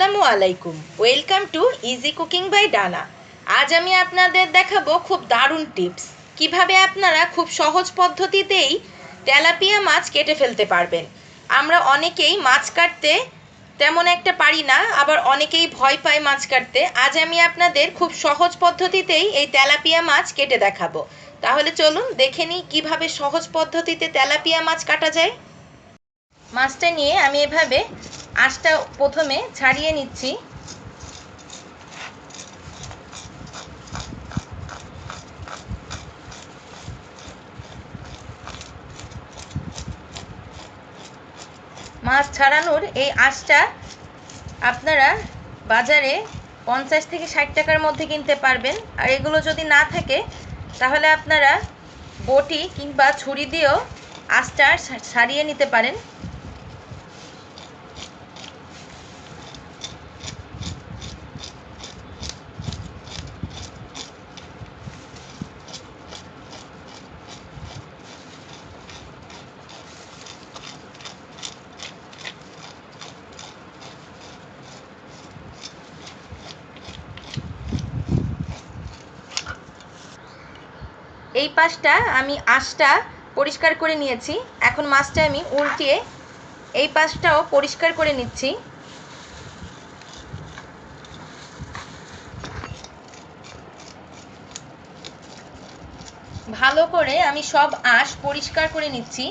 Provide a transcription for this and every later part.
আসসালামু আলাইকুম। Welcome to easy cooking by Dana আজ আমি আপনাদের দেখাবো খুব দারুণ টিপস। কীভাবে আপনারা খুব সহজ পদ্ধতিতেই তেলাপিয়া মাছ কেটে ফেলতে পারবেন। আমরা অনেকেই মাছ কাটতে তেমন একটা পারি না, আবার অনেকেই ভয় পায় মাছ কাটতে। আজ আমি আপনাদের খুব সহজ পদ্ধতিতেই এই তেলাপিয়া মাছ কেটে দেখাবো। তাহলে চলুন দেখে নিই কীভাবে সহজ পদ্ধতিতে তেলাপিয়া মাছ কাটা যায়। মাছটা নিয়ে আমি এভাবে আঁশটা প্রথমে ছাড়িয়ে নিচ্ছি। মাছ ছাড়ানোর এই আঁশটা আপনারা বাজারে পঞ্চাশ থেকে ষাট টাকার মধ্যে কিনতে পারবেন। আর এগুলো যদি না থাকে, তাহলে আপনারা বটি কিংবা ছুরি দিয়েও আঁশটা সারিয়ে নিতে পারেন। এই পাশটা আমি আঁশটা পরিষ্কার করে নিয়েছি। এখন মাছটা আমি উল্টিয়ে এই পাশটাও পরিষ্কার করে নিচ্ছি। ভালো করে আমি সব আঁশ পরিষ্কার করে নিচ্ছি।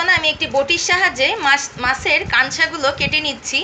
এখন আমি একটি বটির সাহায্যে মাছ মাছের কাঞ্চাগুলো কেটে নিচ্ছি।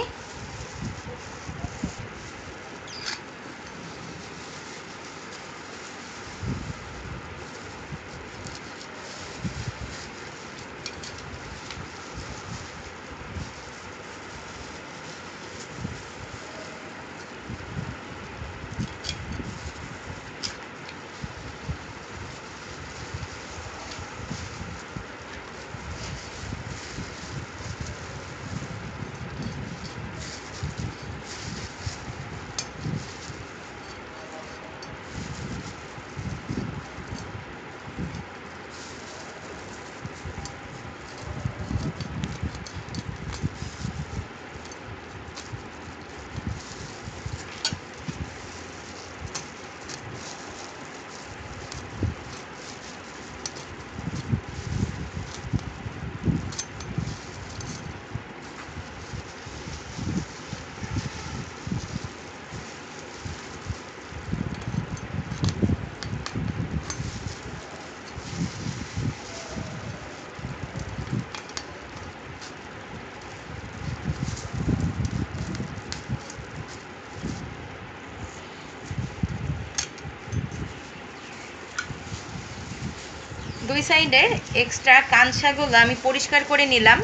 দুই সাইডে এক্সট্রা কাঞ্চাগুলো আমি পরিষ্কার করে নিলাম।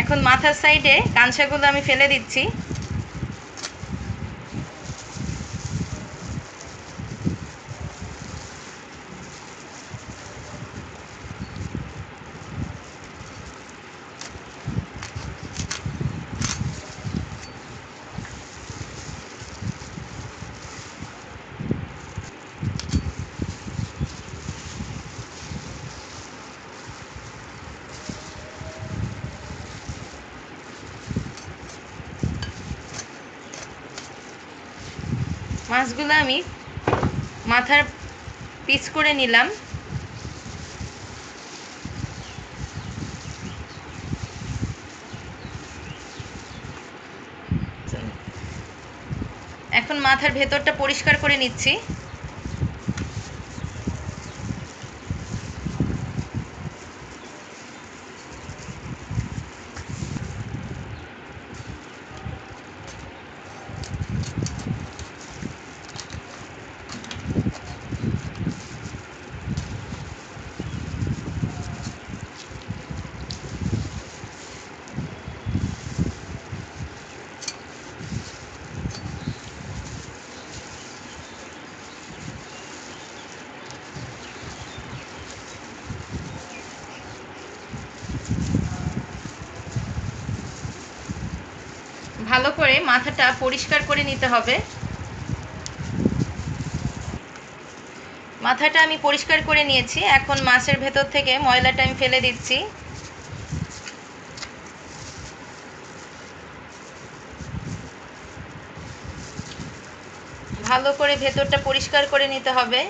এখন মাথার সাইডে কাঞ্চাগুলো আমি ফেলে দিচ্ছি। মাছগুলো আমি মাথার পিস করে নিলাম। এখন মাথার ভেতরটা পরিষ্কার করে নিচ্ছি। ভালো করে মাথাটা পরিষ্কার করে নিতে হবে। মাথাটা আমি পরিষ্কার করে নিয়েছি। এখন মাছের ভেতর থেকে ময়লাটা আমি ফেলে দিচ্ছি। ভালো করে ভেতরটা পরিষ্কার করে নিতে হবে।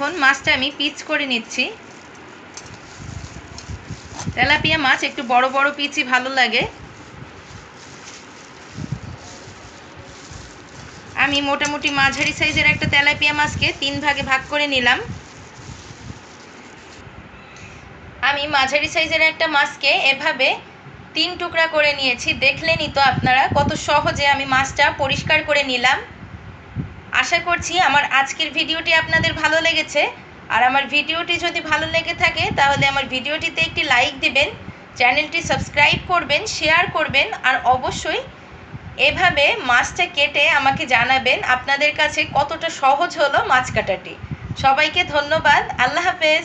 এখন মাছটা আমি পিচ করে নিচ্ছি। তেলাপিয়া মাছ একটু বড় বড় পিচই ভালো লাগে। আমি মোটামুটি মাঝারি সাইজের একটা তেলাপিয়া মাছকে তিন ভাগে ভাগ করে নিলাম। আমি মাঝারি সাইজের একটা মাছকে এভাবে তিন টুকরা করে নিয়েছি। দেখলেনই তো আপনারা কত সহজে আমি মাছটা পরিষ্কার করে নিলাম। আশা করছি আমার আজকের ভিডিওটি আপনাদের ভালো লেগেছে। আর আমার ভিডিওটি যদি ভালো লেগে থাকে, তাহলে আমার ভিডিওটিতে একটি লাইক দিবেন, চ্যানেলটি সাবস্ক্রাইব করবেন, শেয়ার করবেন, আর অবশ্যই এভাবে মাছটা কেটে আমাকে জানাবেন আপনাদের কাছে কতটা সহজ হলো মাছ কাটাটি। সবাইকে ধন্যবাদ, আল্লাহ হাফেজ।